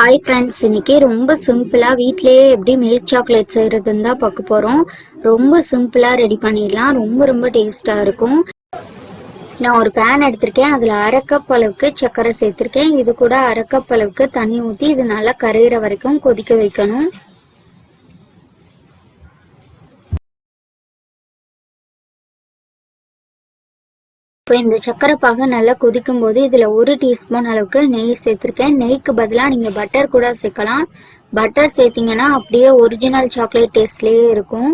Hi friends இன்னைக்கு ரொம்ப சிம்பிளாக வீட்டிலேயே எப்படி மில்க் சாக்லேட் செய்கிறதுன்னு தான் பார்க்க போகிறோம் ரொம்ப சிம்பிளாக ரெடி பண்ணிடலாம். ரொம்ப ரொம்ப டேஸ்ட்டாக இருக்கும். நான் ஒரு பேன் எடுத்திருக்கேன். அதில் அரை கப் அளவுக்கு சர்க்கரை சேர்த்துருக்கேன். இது கூட அரை கப் அளவுக்கு தண்ணி ஊற்றி இது நல்லா கரையிற வரைக்கும் கொதிக்க வைக்கணும். இப்போ இந்த சக்கரை பாகு நல்லா கொதிக்கும் போது இதில் ஒரு டீஸ்பூன் அளவுக்கு நெய் சேர்த்துருக்கேன். நெய்க்கு பதிலாக நீங்கள் பட்டர் கூட சேர்க்கலாம். பட்டர் சேர்த்திங்கன்னா அப்படியே ஒரிஜினல் சாக்லேட் டேஸ்ட்லேயே இருக்கும்.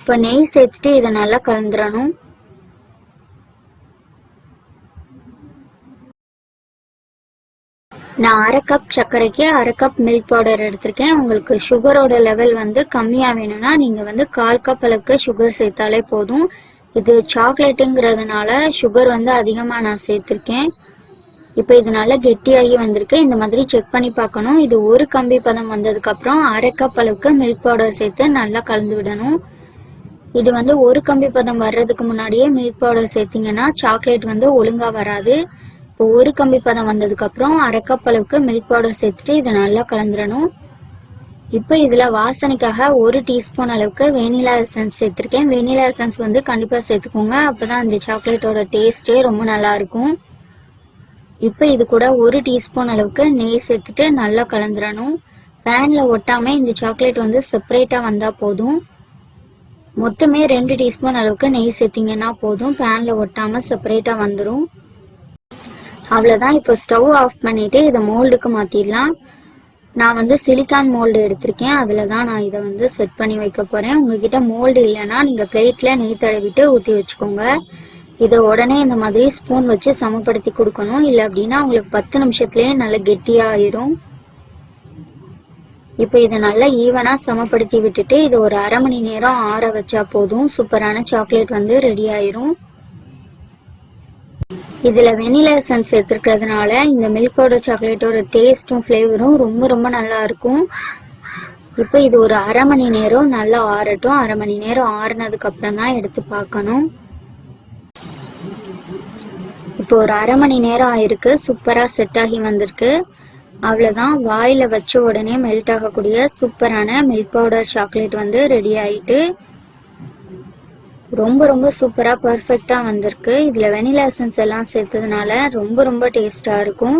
இப்போ நெய் சேர்த்துட்டு இதை நல்லா கலந்துடணும். நான் அரை கப் சர்க்கரைக்கு அரை கப் மில்க் பவுடர் எடுத்திருக்கேன். உங்களுக்கு சுகரோட லெவல் வந்து கம்மியாக வேணும்னா நீங்கள் வந்து கால் கப் அளவுக்கு சுகர் சேர்த்தாலே போதும். இது சாக்லேட்டுங்கிறதுனால சுகர் வந்து அதிகமாக நான் சேர்த்துருக்கேன். இப்போ இது நல்லா கெட்டியாகி வந்திருக்கு. இந்த மாதிரி செக் பண்ணி பார்க்கணும். இது ஒரு கம்பி பதம் வந்ததுக்கப்புறம் அரை கப் அளவுக்கு மில்க் பவுடர் சேர்த்து நல்லா கலந்து விடணும். இது வந்து ஒரு கம்பி பதம் வர்றதுக்கு முன்னாடியே மில்க் பவுடர் சேர்த்திங்கன்னா சாக்லேட் வந்து ஒழுங்காக வராது. இப்போ ஒரு கம்பி பதம் வந்ததுக்கப்புறம் அரை கப் அளவுக்கு மில்க் பவுடர் சேர்த்துட்டு இதை நல்லா கலந்துடணும். இப்போ இதில் வாசனைக்காக ஒரு டீஸ்பூன் அளவுக்கு வெனிலா எசன்ஸ் சேர்த்துருக்கேன். வெனிலா எசன்ஸ் வந்து கண்டிப்பாக சேர்த்துக்கோங்க. அப்போ தான் அந்த சாக்லேட்டோட டேஸ்ட்டே ரொம்ப நல்லா இருக்கும். இப்போ இது கூட ஒரு டீஸ்பூன் அளவுக்கு நெய் சேர்த்துட்டு நல்லா கலந்துடணும் பேனில் ஒட்டாமல் இந்த சாக்லேட் வந்து செப்பரேட்டாக வந்தால் போதும். மொத்தமே ரெண்டு டீஸ்பூன் அளவுக்கு நெய் சேர்த்திங்கன்னா போதும். பேனில் ஒட்டாமல் செப்பரேட்டாக வந்துடும் அவ்வளோதான் இப்போ ஸ்டவ் ஆஃப் பண்ணிவிட்டு இதை மோல்டுக்கு மாற்றிடலாம் நான் வந்து சிலிக்கான் மோல்டு எடுத்திருக்கேன். அதில் தான் நான் இதை வந்து செட் பண்ணி வைக்க போகிறேன் உங்ககிட்ட மோல்டு இல்லைன்னா நீங்கள் பிளேட்டில் நெய் தடவிட்டு ஊற்றி வச்சுக்கோங்க. இதை உடனே இந்த மாதிரி ஸ்பூன் வச்சு சமப்படுத்தி கொடுக்கணும். இல்லை அப்படின்னா உங்களுக்கு பத்து நிமிஷத்துலேயே நல்லா கெட்டியாயிரும். இப்போ இதை நல்லா ஈவனாக சமப்படுத்தி விட்டுட்டு இதை ஒரு அரை மணி நேரம் ஆற வச்சா போதும். சூப்பரான சாக்லேட் வந்து ரெடி ஆயிரும். இதில் வெனிலா எசன்ஸ் சேர்த்துருக்கிறதுனால இந்த மில்க் பவுடர் சாக்லேட்டோட டேஸ்ட்டும் ஃப்ளேவரும் ரொம்ப ரொம்ப நல்லா இருக்கும். இப்போ இது ஒரு அரை மணி நேரம் நல்லா ஆறட்டும். அரை மணி நேரம் ஆறுனதுக்கப்புறம் தான் எடுத்து பார்க்கணும். இப்போ ஒரு அரை மணி நேரம் ஆயிருக்கு. சூப்பராக செட் ஆகி வந்திருக்கு. அவ்வளோதான் வாயில் வச்ச உடனே மெல்ட் ஆகக்கூடிய சூப்பரான மில்க் பவுடர் சாக்லேட் வந்து ரெடி ஆகிட்டு ரொம்ப ரொம்ப சூப்பராக பர்ஃபெக்டாக வந்திருக்கு. இதில் வெனிலா எசன்ஸ் எல்லாம் சேர்த்ததுனால ரொம்ப ரொம்ப டேஸ்ட்டாக இருக்கும்.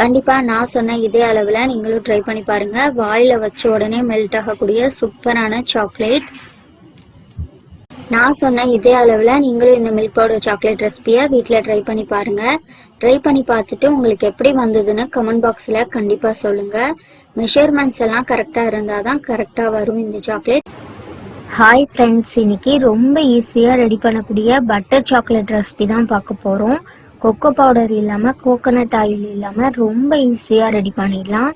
கண்டிப்பாக நான் சொன்ன இதே அளவில் நீங்களும் ட்ரை பண்ணி பாருங்கள் வாயில் வச்ச உடனே மெல்ட் ஆகக்கூடிய சூப்பரான சாக்லேட் நான் சொன்ன இதே அளவில் நீங்களும் இந்த மில்க் பவுடர் சாக்லேட் ரெசிபியை வீட்டில் ட்ரை பண்ணி பாருங்கள் ட்ரை பண்ணி பார்த்துட்டு உங்களுக்கு எப்படி வந்ததுன்னு கமெண்ட் பாக்ஸில் கண்டிப்பாக சொல்லுங்கள் மெஷர்மெண்ட்ஸ் எல்லாம் கரெக்டாக இருந்தால் தான் கரெக்டாக வரும் இந்த சாக்லேட் ஹாய் ஃப்ரெண்ட்ஸ் இன்னைக்கு ரொம்ப ஈஸியாக ரெடி பண்ணக்கூடிய பட்டர் சாக்லேட் ரெசிபி தான் பார்க்க போகிறோம் கொக்கோ பவுடர் இல்லாமல் கோகோனட் ஆயில் இல்லாமல் ரொம்ப ஈஸியாக ரெடி பண்ணிடலாம்.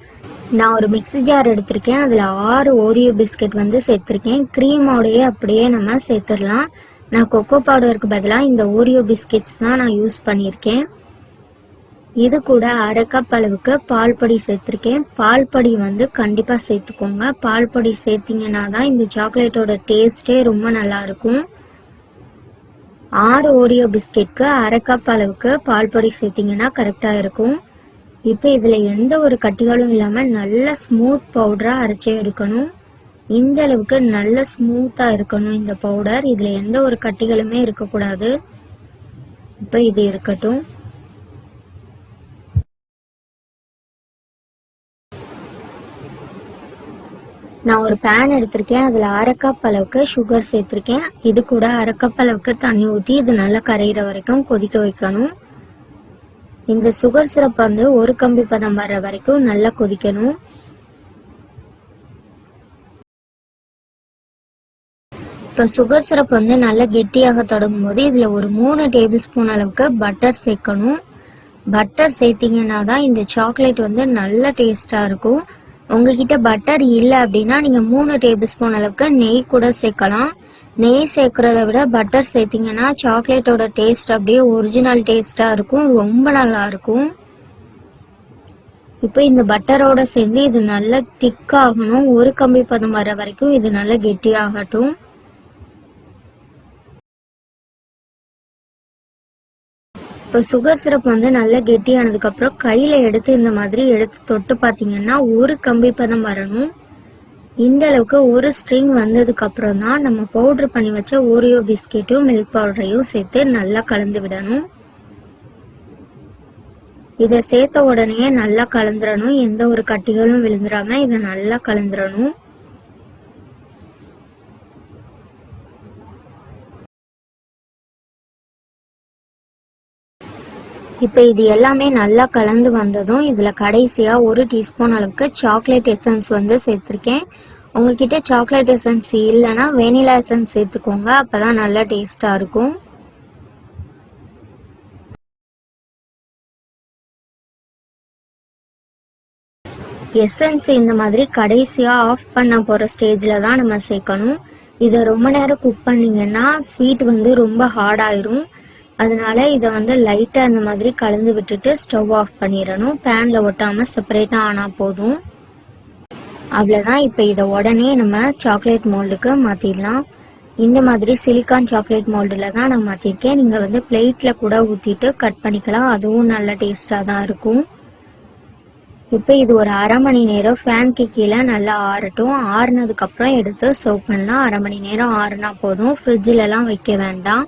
நான் ஒரு மிக்ஸி ஜார் எடுத்திருக்கேன். அதில் ஆறு ஓரியோ பிஸ்கெட் வந்து சேர்த்துருக்கேன். க்ரீமோடையே அப்படியே நம்ம சேர்த்துடலாம். நான் கொக்கோ பவுடருக்கு பதிலாக இந்த ஓரியோ பிஸ்கெட்ஸ் தான் நான் யூஸ் பண்ணியிருக்கேன். இது கூட அரை கப் அளவுக்கு பால் பொடி சேர்த்துருக்கேன். பால் பொடி வந்து கண்டிப்பாக சேர்த்துக்கோங்க. பால் பொடி சேர்த்தீங்கன்னா தான் இந்த சாக்லேட்டோட டேஸ்டே ரொம்ப நல்லாயிருக்கும். ஆறு ஓரியோ பிஸ்கெட்க்கு அரை கப் அளவுக்கு பால் பொடி சேர்த்தீங்கன்னா கரெக்டாக இருக்கும். இப்போ இதில் எந்த ஒரு கட்டிகளும் இல்லாமல் நல்ல ஸ்மூத் பவுடராக அரைச்சி எடுக்கணும். இந்த அளவுக்கு நல்ல ஸ்மூத்தாக இருக்கணும் இந்த பவுடர். இதில் எந்த ஒரு கட்டிகளுமே இருக்கக்கூடாது. இப்போ இது இருக்கட்டும். நான் ஒரு பேன் எடுத்திருக்கேன். அதில் அரைக்கப் அளவுக்கு சுகர் சேர்த்துருக்கேன். இது கூட அரைக்கப் அளவுக்கு தண்ணி ஊற்றி இது நல்லா கரையிற வரைக்கும் கொதிக்க வைக்கணும். இந்த சுகர் சிரப் வந்து ஒரு கம்பி பதம் வர்ற வரைக்கும் நல்லா கொதிக்கணும். இப்போ சுகர் சிரப் வந்து நல்லா கெட்டியாக தொடங்கும் போது இதில் ஒரு மூணு டேபிள் ஸ்பூன் அளவுக்கு பட்டர் சேர்க்கணும். பட்டர் சேர்த்தீங்கன்னா தான் இந்த சாக்லேட் வந்து நல்ல டேஸ்டாக இருக்கும். உங்ககிட்ட பட்டர் இல்லை அப்படின்னா நீங்கள் மூணு டேபிள் ஸ்பூன் அளவுக்கு நெய் கூட சேர்க்கலாம். நெய் சேர்க்குறத விட பட்டர் சேர்த்திங்கன்னா சாக்லேட்டோட டேஸ்ட் அப்படியே ஒரிஜினல் டேஸ்ட்டாக இருக்கும். ரொம்ப நல்லா இருக்கும். இப்போ இந்த பட்டரோட சேர்ந்து இது நல்லா திக்காகணும் ஒரு கம்பி பதம் வர வரைக்கும் இது நல்லா கெட்டியாகட்டும். இப்போ சுகர் சிரப் வந்து நல்லா கெட்டியானதுக்கப்புறம் கையில் எடுத்து இந்த மாதிரி எடுத்து தொட்டு பார்த்தீங்கன்னா ஒரு கம்பி பதம் வரணும். இந்த அளவுக்கு ஒரு ஸ்ட்ரிங் வந்ததுக்கு அப்புறம் தான் நம்ம பவுடர் பண்ணி வச்ச ஓரியோ பிஸ்கெட்டும் மில்க் பவுடரையும் சேர்த்து நல்லா கலந்து விடணும். இதை சேர்த்த உடனே நல்லா கலந்துடணும் எந்த ஒரு கட்டிகளும் விழுந்துடாம இதை நல்லா கலந்துடணும் இப்போ இது எல்லாமே நல்லா கலந்து வந்ததும் இதில் கடைசியாக ஒரு டீஸ்பூன் அளவுக்கு சாக்லேட் எசன்ஸ் வந்து சேர்த்துருக்கேன். உங்ககிட்ட சாக்லேட் எசன்ஸ் இல்லைன்னா வெனிலா எசன்ஸ் சேர்த்துக்கோங்க அப்போ தான் நல்லா டேஸ்ட்டாக இருக்கும். எசன்ஸ் இந்த மாதிரி கடைசியாக ஆஃப் பண்ண போகிற ஸ்டேஜில் தான் நம்ம சேர்க்கணும். இதை ரொம்ப நேரம் குக் பண்ணிங்கன்னா ஸ்வீட் வந்து ரொம்ப ஹார்டாயிரும் அதனால இதை வந்து லைட்டாக இந்த மாதிரி கலந்து விட்டுட்டு ஸ்டவ் ஆஃப் பண்ணிடணும் பேனில் ஒட்டாமல் செப்பரேட்டாக ஆனால் போதும். அவ்வளோதான் இப்போ இதை உடனே நம்ம சாக்லேட் மோல்டுக்கு மாற்றிடலாம் இந்த மாதிரி சிலிக்கான் சாக்லேட் மோல்டில் தான் நான் மாற்றிருக்கேன் நீங்கள் வந்து பிளேட்டில் கூட ஊற்றிட்டு கட் பண்ணிக்கலாம். அதுவும் நல்ல டேஸ்ட்டாக தான் இருக்கும். இப்போ இது ஒரு அரை மணி நேரம் ஃபேன்க்கு கீழே நல்லா ஆறட்டும். ஆறுனதுக்கப்புறம் எடுத்து சர்வ் பண்ணலாம். அரை மணி நேரம் ஆறுனா போதும். ஃப்ரிட்ஜிலலாம் வைக்க வேண்டாம்.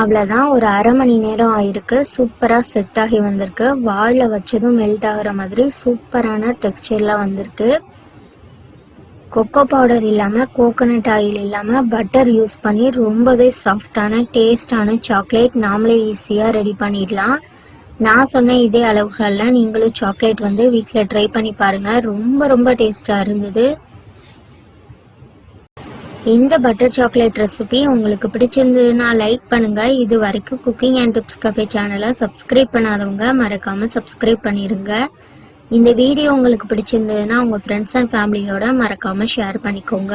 அவ்வளோதான் ஒரு அரை மணி நேரம் ஆயிருக்கு. சூப்பராக செட் ஆகி வந்திருக்கு. வாயில் வச்சதும் மெல்ட் ஆகிற மாதிரி சூப்பரான டெக்ஸ்டர்லாம் வந்திருக்கு. கொக்கோ பவுடர் இல்லாமல் கோகோனட் ஆயில் இல்லாமல் பட்டர் யூஸ் பண்ணி ரொம்பவே சாஃப்டான டேஸ்டான சாக்லேட் நாமளே ஈஸியாக ரெடி பண்ணிடலாம். நான் சொன்ன இதே அளவுகளில் நீங்களும் சாக்லேட் வந்து வீட்டில் ட்ரை பண்ணி பாருங்கள் ரொம்ப ரொம்ப டேஸ்ட்டாக இருந்தது. இந்த பட்டர் சாக்லேட் ரெசிபி உங்களுக்கு பிடிச்சிருந்ததுன்னா லைக் பண்ணுங்க. இது வரைக்கும் குக்கிங் அண்ட் டிப்ஸ் கஃபே சேனலை சப்ஸ்கிரைப் பண்ணாதவங்க மறக்காம சப்ஸ்கிரைப் பண்ணிருங்க. இந்த வீடியோ உங்களுக்கு பிடிச்சிருந்ததுன்னா உங்கள் ஃப்ரெண்ட்ஸ் அண்ட் ஃபேமிலியோட மறக்காமல் ஷேர் பண்ணிக்கோங்க.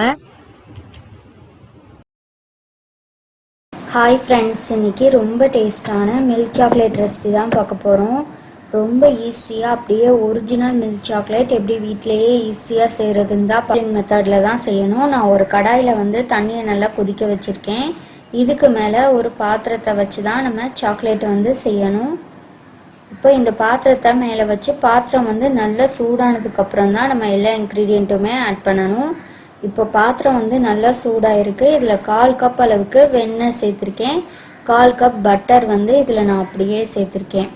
ஹாய் ஃப்ரெண்ட்ஸ் இன்னைக்கு ரொம்ப டேஸ்டான மில்க் சாக்லேட் ரெசிபி தான் பார்க்க போகிறோம் ரொம்ப ஈஸியாக அப்படியே ஒரிஜினல் மில்க் சாக்லேட் எப்படி வீட்டிலேயே ஈஸியாக செய்கிறதுன்னு தான் பாலிங் மெத்தடில் தான் செய்யணும். நான் ஒரு கடாயில் வந்து தண்ணியை நல்லா கொதிக்க வச்சுருக்கேன். இதுக்கு மேலே ஒரு பாத்திரத்தை வச்சு தான் நம்ம சாக்லேட் வந்து செய்யணும். இப்போ இந்த பாத்திரத்தை மேலே வச்சு பாத்திரம் வந்து நல்லா சூடானதுக்கப்புறம் தான் நம்ம எல்லா இன்க்ரீடியண்ட்டுமே ஆட் பண்ணணும். இப்போ பாத்திரம் வந்து நல்லா சூடாயிருக்கு. இதில் கால் கப் அளவுக்கு வெண்ணெய் சேர்த்துருக்கேன். கால் கப் பட்டர் வந்து இதில் நான் அப்படியே சேர்த்துருக்கேன்.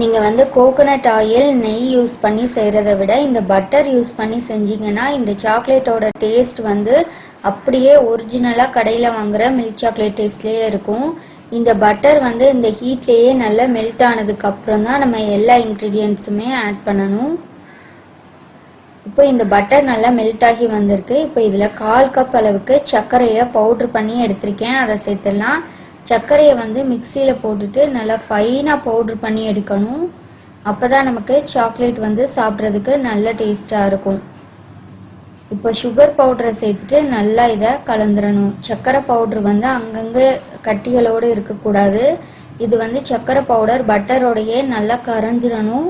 நீங்கள் வந்து கோகோனட் ஆயில் நெய் யூஸ் பண்ணி செய்கிறத விட இந்த பட்டர் யூஸ் பண்ணி செஞ்சீங்கன்னா இந்த சாக்லேட்டோட டேஸ்ட் வந்து அப்படியே ஒரிஜினலாக கடையில் வாங்குகிற மில்க் சாக்லேட் டேஸ்ட்லேயே இருக்கும். இந்த பட்டர் வந்து இந்த ஹீட்லேயே நல்லா மெல்ட் ஆனதுக்கு அப்புறம் தான் நம்ம எல்லா இன்க்ரீடியன்ஸுமே ஆட் பண்ணணும். இப்போ இந்த பட்டர் நல்லா மெல்ட் ஆகி வந்திருக்கு. இப்போ இதில் கால் கப் அளவுக்கு சர்க்கரையை பவுட்ரு பண்ணி எடுத்திருக்கேன். அதை சேர்த்துடலாம். சர்க்கரையை வந்து மிக்சியில் போட்டுட்டு நல்லா ஃபைனாக பவுட்ரு பண்ணி எடுக்கணும். அப்போ தான் நமக்கு சாக்லேட் வந்து சாப்பிட்றதுக்கு நல்ல டேஸ்ட்டாக இருக்கும். இப்போ சுகர் பவுடரை சேர்த்துட்டு நல்லா இதை கலந்துடணும் சர்க்கரை பவுட்ரு வந்து அங்கங்கே கட்டிகளோடு இருக்கக்கூடாது. இது வந்து சர்க்கரை பவுடர் பட்டரோடையே நல்லா கரைஞ்சிடணும்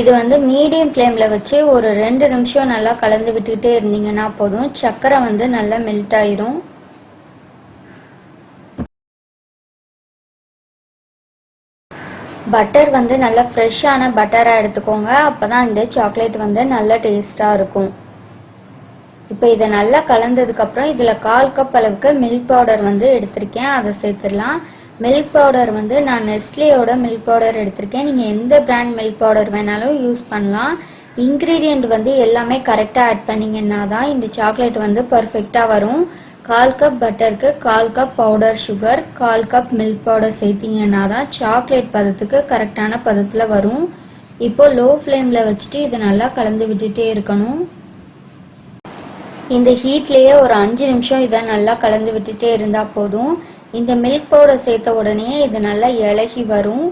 இது வந்து மீடியம் ஃப்ளேமில் வச்சு ஒரு ரெண்டு நிமிஷம் நல்லா கலந்து விட்டுக்கிட்டே இருந்தீங்கன்னா போதும். சர்க்கரை வந்து நல்லா மெல்ட் ஆயிரும். பட்டர் வந்து நல்லா ஃப்ரெஷ்ஷான பட்டராக எடுத்துக்கோங்க. அப்போ தான் இந்த சாக்லேட் வந்து நல்ல டேஸ்ட்டாக இருக்கும். இப்போ இதை நல்லா கலந்ததுக்கப்புறம் இதில் கால் கப் அளவுக்கு மில்க் பவுடர் வந்து எடுத்திருக்கேன். அதை சேர்த்துடலாம். மில்க் பவுடர் வந்து நான் நெஸ்லேயோட மில்க் பவுடர் எடுத்திருக்கேன். நீங்கள் எந்த பிராண்ட் மில்க் பவுடர் வேணாலும் யூஸ் பண்ணலாம். இன்க்ரீடியண்ட் வந்து எல்லாமே கரெக்டாக ஆட் பண்ணிங்கன்னா தான் இந்த சாக்லேட் வந்து பர்ஃபெக்டாக வரும். கால் கப் பட்டருக்கு கால் கப் பவுடர் சுகர் கால் கப் மில்க் பவுடர் சேர்த்திங்கன்னா தான் சாக்லேட் பதத்துக்கு கரெக்டான பதத்தில் வரும். இப்போ லோ ஃப்ளேமில் வச்சுட்டு இதை நல்லா கலந்து விட்டுட்டே இருக்கணும். இந்த ஹீட்லேயே ஒரு அஞ்சு நிமிஷம் இதை நல்லா கலந்து விட்டுட்டே இருந்தால் போதும். இந்த மில்க் பவுடர் சேர்த்த உடனே இது நல்லா இலகி வரும்.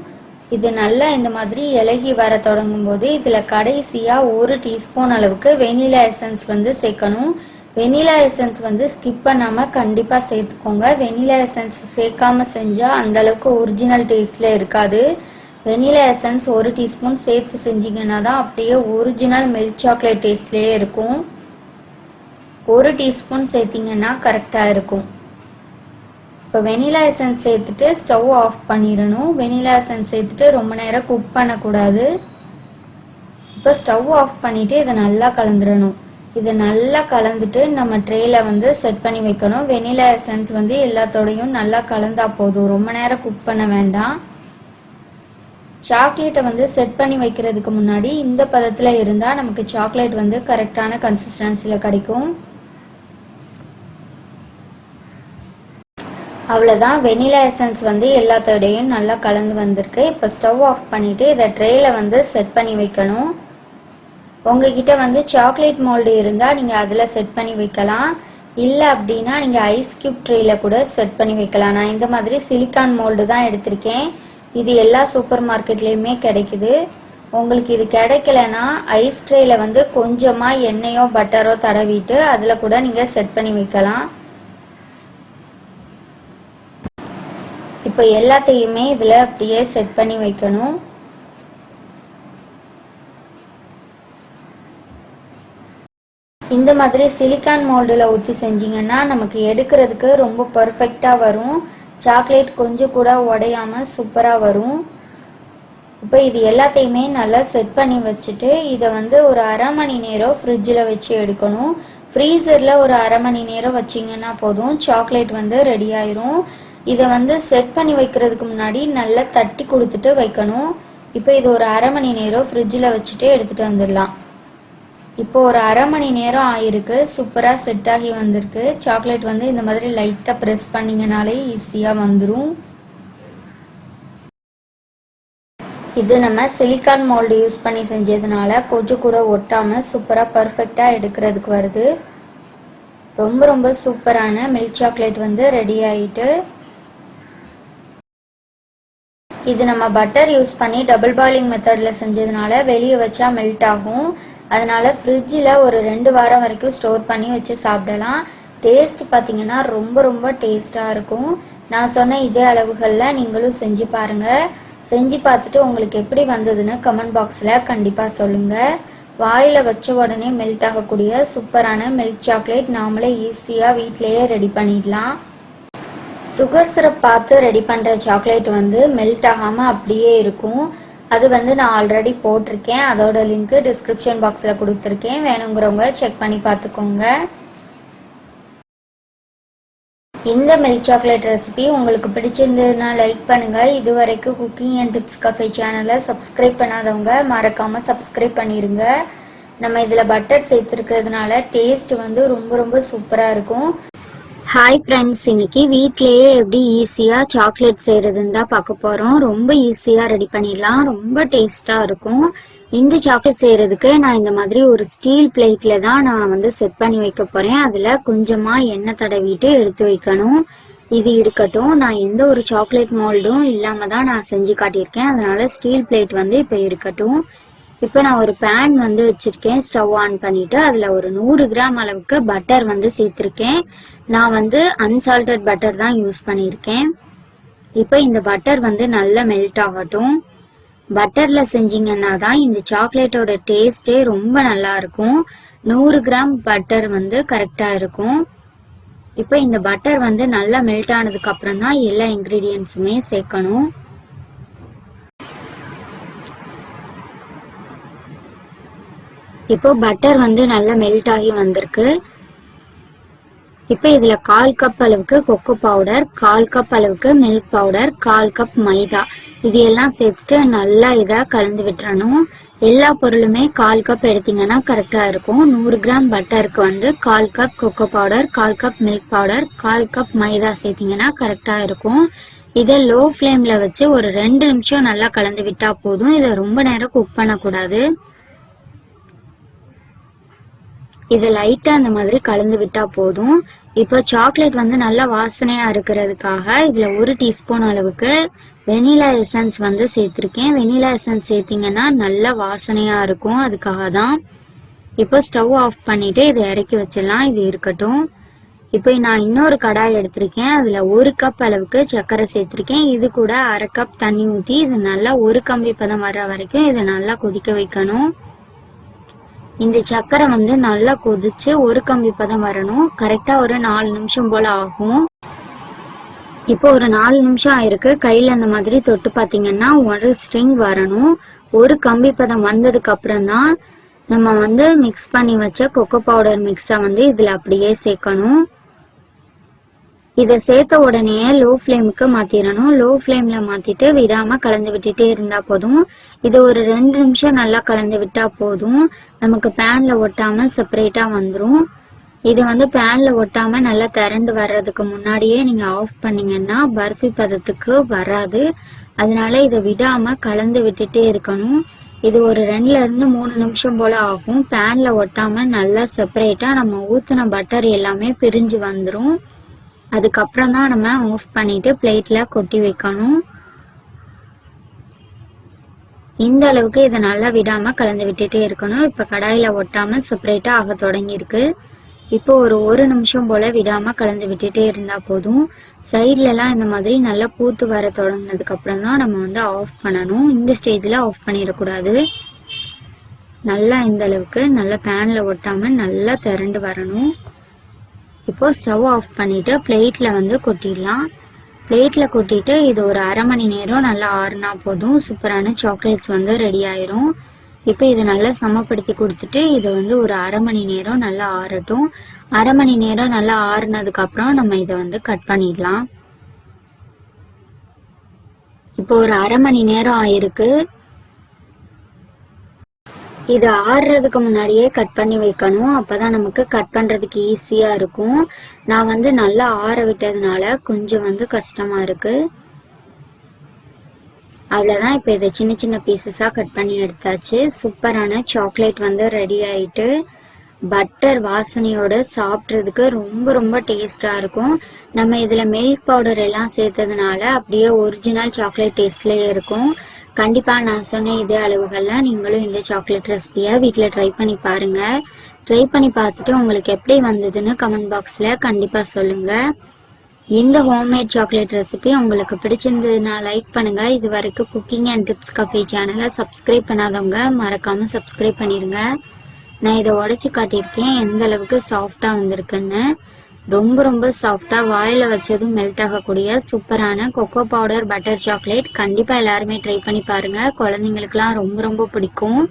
இது நல்லா இந்த மாதிரி இலகி வர தொடங்கும் போது இதில் கடைசியாக ஒரு டீஸ்பூன் அளவுக்கு வெனிலா எசன்ஸ் வந்து சேர்க்கணும். வெனிலா எசன்ஸ் வந்து ஸ்கிப் பண்ணாமல் கண்டிப்பாக சேர்த்துக்கோங்க. வெனிலா எசன்ஸ் சேர்க்காம செஞ்சால் அந்தளவுக்கு ஒரிஜினல் டேஸ்டில் இருக்காது. வெனிலா எசன்ஸ் ஒரு டீஸ்பூன் சேர்த்து செஞ்சீங்கன்னா தான் அப்படியே ஒரிஜினல் மில்க் சாக்லேட் டேஸ்ட்லேயே இருக்கும். ஒரு டீஸ்பூன் சேர்த்திங்கன்னா கரெக்டாக இருக்கும். இப்போ வெனிலா எசன்ஸ் சேர்த்துட்டு ஸ்டவ் ஆஃப் பண்ணிடணும். வெனிலா எசன்ஸ் சேர்த்துட்டு ரொம்ப நேரம் குக் பண்ணக்கூடாது. இப்போ ஸ்டவ் ஆஃப் பண்ணிவிட்டு இதை நல்லா கலந்துடணும். இதை நல்லா கலந்துட்டு நம்ம ட்ரேல வந்து செட் பண்ணி வைக்கணும். வெனிலா எசன்ஸ் வந்து எல்லாத்தோடையும் நல்லா கலந்தா போதும். ரொம்ப நேரம் குக் பண்ண வேண்டாம். சாக்லேட்டை வந்து செட் பண்ணி வைக்கிறதுக்கு முன்னாடி இந்த பதத்தில் இருந்தால் நமக்கு சாக்லேட் வந்து கரெக்டான கன்சிஸ்டன்சியில் கிடைக்கும். அவ்வளோதான் வெனிலா எசன்ஸ் வந்து எல்லாத்தோடையும் நல்லா கலந்து வந்திருக்கு. இப்போ ஸ்டவ் ஆஃப் பண்ணிவிட்டு இதை ட்ரேயில் வந்து செட் பண்ணி வைக்கணும். உங்ககிட்ட வந்து சாக்லேட் மோல்டு இருந்தால் நீங்கள் அதில் செட் பண்ணி வைக்கலாம். இல்லை அப்படின்னா நீங்கள் ஐஸ் கியூப் ட்ரேயில் கூட செட் பண்ணி வைக்கலாம். நான் இந்த மாதிரி சிலிக்கான் மோல்டு தான் எடுத்திருக்கேன். இது எல்லா சூப்பர் மார்க்கெட்லேயுமே கிடைக்குது. உங்களுக்கு இது கிடைக்கலனா ஐஸ் ட்ரேயில் வந்து கொஞ்சமாக எண்ணெயோ பட்டரோ தடவிட்டு அதில் கூட நீங்கள் செட் பண்ணி வைக்கலாம். இப்போ எல்லாத்தையுமே இதில் அப்படியே செட் பண்ணி வைக்கணும். இந்த மாதிரி சிலிக்கான் மோல்டில் ஊற்றி செஞ்சீங்கன்னா நமக்கு எடுக்கிறதுக்கு ரொம்ப பர்ஃபெக்டாக வரும். சாக்லேட் கொஞ்சம் கூட உடையாமல் சூப்பராக வரும். இப்போ இது எல்லாத்தையுமே நல்லா செட் பண்ணி வச்சுட்டு இதை வந்து ஒரு அரை மணி நேரம் ஃப்ரிட்ஜில் வச்சு எடுக்கணும். ஃப்ரீசரில் ஒரு அரை மணி நேரம் வச்சிங்கன்னா போதும். சாக்லேட் வந்து ரெடி ஆயிரும். இதை வந்து செட் பண்ணி வைக்கிறதுக்கு முன்னாடி நல்லா தட்டி கொடுத்துட்டு வைக்கணும். இப்போ இது ஒரு அரை மணி நேரம் ஃப்ரிட்ஜில் வச்சுட்டு எடுத்துகிட்டு வந்துடலாம். இப்போ ஒரு அரை மணி நேரம் ஆயிருக்கு. சூப்பராக செட் ஆகி வந்திருக்கு. சாக்லேட் வந்து இந்த மாதிரி லைட்டாக ப்ரெஸ் பண்ணிங்கனாலே ஈஸியாக வந்துடும் இது நம்ம சிலிக்கான் மோல்டு யூஸ் பண்ணி செஞ்சதுனால கொஞ்சம் கூட ஒட்டாமல் சூப்பராக பர்ஃபெக்டாக எடுக்கிறதுக்கு வருது. ரொம்ப ரொம்ப சூப்பரான மில்க் சாக்லேட் வந்து ரெடி ஆயிட்டு. இது நம்ம பட்டர் யூஸ் பண்ணி டபுள் பாயிலிங் மெத்தடில் செஞ்சதுனால வெளியே வச்சா மெல்ட் ஆகும். அதனால் ஃப்ரிட்ஜில் ஒரு ரெண்டு வாரம் வரைக்கும் ஸ்டோர் பண்ணி வச்சு சாப்பிடலாம். டேஸ்ட் பார்த்தீங்கன்னா ரொம்ப ரொம்ப டேஸ்ட்டாக இருக்கும். நான் சொன்ன இதே அளவுகளில் நீங்களும் செஞ்சு பாருங்கள் செஞ்சு பார்த்துட்டு உங்களுக்கு எப்படி வந்ததுன்னு கமெண்ட் பாக்ஸில் கண்டிப்பாக சொல்லுங்கள் வாயில் வச்ச உடனே மெல்ட் ஆகக்கூடிய சூப்பரான மில்க் சாக்லேட் நாமளே ஈஸியாக வீட்டிலேயே ரெடி பண்ணிடலாம். சுகர் சிரப் பார்த்து ரெடி பண்ணுற சாக்லேட் வந்து மெல்ட் ஆகாமல் அப்படியே இருக்கும். அது வந்து நான் ஆல்ரெடி போட்டிருக்கேன். அதோட லிங்க் டிஸ்கிரிப்ஷன் பாக்ஸில் கொடுத்துருக்கேன். வேணுங்கிறவங்க செக் பண்ணி பார்த்துக்கோங்க. இந்த மில்க் சாக்லேட் ரெசிபி உங்களுக்கு பிடிச்சிருந்ததுன்னா லைக் பண்ணுங்கள் இது வரைக்கும் குக்கிங் அண்ட் டிப்ஸ் கஃபே சேனலை சப்ஸ்கிரைப் பண்ணாதவங்க மறக்காமல் சப்ஸ்கிரைப் பண்ணிடுங்க நம்ம இதில் பட்டர் சேர்த்துருக்கிறதுனால டேஸ்ட் வந்து ரொம்ப ரொம்ப சூப்பராக இருக்கும். ஹாய் ஃப்ரெண்ட்ஸ் இன்னைக்கு வீட்லயே எப்படி ஈஸியாக சாக்லேட் செய்கிறதுன்னு தான் பார்க்க போகிறோம் ரொம்ப ஈஸியாக ரெடி பண்ணிடலாம். ரொம்ப டேஸ்ட்டாக இருக்கும். இந்த சாக்லேட் செய்கிறதுக்கு நான் இந்த மாதிரி ஒரு ஸ்டீல் பிளேட்டில் தான் நான் வந்து செட் பண்ணி வைக்க போகிறேன் அதில் கொஞ்சமாக எண்ணெய் தடவிட்டு எடுத்து வைக்கணும். இது இருக்கட்டும். நான் எந்த ஒரு சாக்லேட் மோல்டும் இல்லாமல் தான் நான் செஞ்சு காட்டியிருக்கேன். அதனால ஸ்டீல் பிளேட் வந்து இப்போ இருக்கட்டும். இப்போ நான் ஒரு பேன் வந்து வச்சிருக்கேன். ஸ்டவ் ஆன் பண்ணிட்டு அதுல ஒரு நூறு கிராம் அளவுக்கு பட்டர் வந்து சேர்த்திருக்கேன். நான் வந்து அன்சால்டட் பட்டர் தான் யூஸ் பண்ணியிருக்கேன். இப்போ இந்த பட்டர் வந்து நல்லா மெல்ட் ஆகட்டும். பட்டரில் செஞ்சீங்கன்னா தான் இந்த சாக்லேட்டோட டேஸ்டே ரொம்ப நல்லா இருக்கும். நூறு கிராம் பட்டர் வந்து கரெக்டாக இருக்கும். இப்போ இந்த பட்டர் வந்து நல்லா மெல்ட் ஆனதுக்கப்புறம் தான் எல்லா இன்க்ரீடியன்ஸுமே சேர்க்கணும். இப்போ பட்டர் வந்து நல்லா மெல்ட் ஆகி வந்திருக்கு. இப்போ இதில் கால் கப் அளவுக்கு கொக்கோ பவுடர் கால் கப் அளவுக்கு மில்க் பவுடர் கால் கப் மைதா. இது எல்லாம் சேர்த்துட்டு நல்லா இதாக கலந்து விட்டுறணும். எல்லா பொருளுமே கால் கப் எடுத்தீங்கன்னா கரெக்டாக இருக்கும். நூறு கிராம் பட்டருக்கு வந்து கால் கப் கொக்கோ பவுடர் கால் கப் மில்க் பவுடர் கால் கப் மைதா சேர்த்தீங்கன்னா கரெக்டாக இருக்கும். இதை லோ ஃப்ளேமில் வச்சு ஒரு ரெண்டு நிமிஷம் நல்லா கலந்து விட்டால் போதும். இதை ரொம்ப நேரம் குக் பண்ணக்கூடாது. இது லைட்டா அந்த மாதிரி கலந்து விட்டா போதும். இப்போ சாக்லேட் வந்து நல்லா வாசனையா இருக்கிறதுக்காக இதுல ஒரு டீஸ்பூன் அளவுக்கு வெனிலா எசன்ஸ் வந்து சேர்த்திருக்கேன். வெனிலா எசன்ஸ் சேர்த்தீங்கன்னா நல்லா வாசனையா இருக்கும். அதுக்காக தான் இப்போ ஸ்டவ் ஆஃப் பண்ணிட்டு இதை இறக்கி வச்சிடலாம். இது இருக்கட்டும். இப்போ நான் இன்னொரு கடாய் எடுத்திருக்கேன். அதில் ஒரு கப் அளவுக்கு சர்க்கரை சேர்த்துருக்கேன். இது கூட அரை கப் தண்ணி ஊற்றி இது நல்லா ஒரு கம்பி பதம் வர்ற வரைக்கும் இதை நல்லா கொதிக்க வைக்கணும். இந்த சக்கரை வந்து நல்லா கொதிச்சு ஒரு கம்பி பதம் வரணும். கரெக்டாக ஒரு நாலு நிமிஷம் போல் ஆகும். இப்போ ஒரு நாலு நிமிஷம் ஆயிருக்கு. கையில் அந்த மாதிரி தொட்டு பார்த்தீங்கன்னா ஒரு ஸ்ட்ரிங் வரணும். ஒரு கம்பி பதம் வந்ததுக்கு அப்புறம் தான் நம்ம வந்து மிக்ஸ் பண்ணி வச்ச கொக்கோ பவுடர் மிக்ஸை வந்து இதில் அப்படியே சேர்க்கணும். இதை சேர்த்த உடனே லோ ஃப்ளேமுக்கு மாத்திரணும். லோ ஃப்ளேம்ல மாத்திட்டு விடாம கலந்து விட்டுட்டே இருந்தா போதும். இது ஒரு ரெண்டு நிமிஷம் நல்லா கலந்து விட்டா போதும். நமக்கு பேன்ல ஒட்டாம செப்பரேட்டா வந்துடும் இது வந்து பேன்ல ஒட்டாம நல்லா திரண்டு வர்றதுக்கு முன்னாடியே நீங்க ஆஃப் பண்ணீங்கன்னா பர்ஃபி பதத்துக்கு வராது. அதனால இதை விடாம கலந்து விட்டுட்டே இருக்கணும். இது ஒரு ரெண்டுல இருந்து மூணு நிமிஷம் போல ஆகும். பேன்ல ஒட்டாம நல்லா செப்பரேட்டா நம்ம ஊத்துன பட்டர் எல்லாமே பிரிஞ்சு வந்துடும் அதுக்கப்புறம் தான் நம்ம ஆஃப் பண்ணிட்டு பிளேட்ல கொட்டி வைக்கணும். இந்த அளவுக்கு இதை நல்லா விடாம கலந்து விட்டுட்டே இருக்கணும். இப்ப கடாயில ஒட்டாம செப்பரேட்டா ஆக தொடங்கியிருக்கு. இப்போ ஒரு ஒரு நிமிஷம் போல விடாம கலந்து விட்டுட்டே இருந்தா போதும். சைட்ல எல்லாம் இந்த மாதிரி நல்லா பூத்து வர தொடங்கினதுக்கு அப்புறம் தான் நம்ம வந்து ஆஃப் பண்ணணும். இந்த ஸ்டேஜ்ல ஆஃப் பண்ணிடக்கூடாது. நல்லா இந்த அளவுக்கு நல்லா பேன்ல ஒட்டாம நல்லா திரண்டு வரணும். இப்போ ஸ்டவ் ஆஃப் பண்ணிட்டு பிளேட்ல வந்து கொட்டிடலாம். பிளேட்ல கொட்டிட்டு இது ஒரு அரை மணி நேரம் நல்லா ஆறுனா போதும். சூப்பரான சாக்லேட்ஸ் வந்து ரெடி ஆயிரும். இப்போ இதை நல்லா சமப்படுத்தி கொடுத்துட்டு இது வந்து ஒரு அரை மணி நேரம் நல்லா ஆறட்டும். அரை மணி நேரம் நல்லா ஆறுனதுக்கு அப்புறம் நம்ம இதை வந்து கட் பண்ணிடலாம். இப்போ ஒரு அரை மணி நேரம் ஆயிருக்கு. இது ஆறுறதுக்கு முன்னாடியே கட் பண்ணி வைக்கணும். அப்பதான் நமக்கு கட் பண்ணுறதுக்கு ஈஸியாக இருக்கும். நான் வந்து நல்லா ஆற விட்டதுனால கொஞ்சம் வந்து கஷ்டமாக இருக்குது அவ்வளோதான் இப்போ இதை சின்ன சின்ன பீசஸாக கட் பண்ணி எடுத்தாச்சு. சூப்பரான சாக்லேட் வந்து ரெடி ஆகிட்டு பட்டர் வாசனையோட சாப்பிட்றதுக்கு ரொம்ப ரொம்ப டேஸ்டாக இருக்கும். நம்ம இதில் மில்க் பவுடர் எல்லாம் சேர்த்ததுனால அப்படியே ஒரிஜினல் சாக்லேட் டேஸ்ட்லேயே இருக்கும். கண்டிப்பாக நான் சொன்ன இதே அளவுகளில் நீங்களும் இந்த சாக்லேட் ரெசிபியை வீட்டில் ட்ரை பண்ணி பாருங்கள் ட்ரை பண்ணி பார்த்துட்டு உங்களுக்கு எப்படி வந்ததுன்னு கமெண்ட் பாக்ஸில் கண்டிப்பாக சொல்லுங்கள் இந்த ஹோம்மேட் சாக்லேட் ரெசிபி உங்களுக்கு பிடிச்சிருந்ததுன்னா லைக் பண்ணுங்க. இது வரைக்கும் குக்கிங் அண்ட் டிப்ஸ் கஃபே சேனலை சப்ஸ்கிரைப் பண்ணாதவங்க மறக்காம சப்ஸ்கிரைப் பண்ணிருங்க. நான் இதை உடச்சி காட்டியிருக்கேன். எந்த அளவுக்கு சாஃப்டாக வந்திருக்குன்னு. ரொம்ப ரொம்ப சாஃப்டாக வாயில் வச்சதும் மெல்ட் ஆகக்கூடிய சூப்பரான கொக்கோ பவுடர் பட்டர் சாக்லேட் கண்டிப்பாக எல்லாருமே ட்ரை பண்ணி பாருங்கள் குழந்தைங்களுக்குலாம் ரொம்ப ரொம்ப பிடிக்கும்.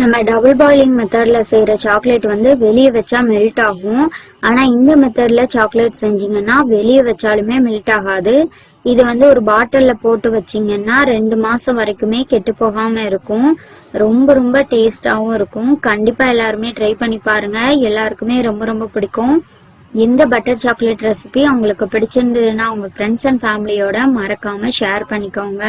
நம்ம டபுள் பாயிலிங் மெத்தடில் செய்கிற சாக்லேட் வந்து வெளியே வச்சா மெல்ட் ஆகும். ஆனால் இந்த மெத்தடில் சாக்லேட் செஞ்சீங்கன்னா வெளியே வச்சாலுமே மெல்ட் ஆகாது. இது வந்து ஒரு பாட்டில்ல போட்டு வச்சீங்கன்னா ரெண்டு மாசம் வரைக்குமே கெட்டு போகாம இருக்கும். ரொம்ப ரொம்ப டேஸ்டாவும் இருக்கும். கண்டிப்பா எல்லாருமே ட்ரை பண்ணி பாருங்க. எல்லாருக்குமே ரொம்ப ரொம்ப பிடிக்கும். இந்த பட்டர் சாக்லேட் ரெசிபி உங்களுக்கு பிடிச்சிருந்ததுன்னா உங்க ஃப்ரெண்ட்ஸ் அண்ட் ஃபேமிலியோட மறக்காம ஷேர் பண்ணிக்கோங்க.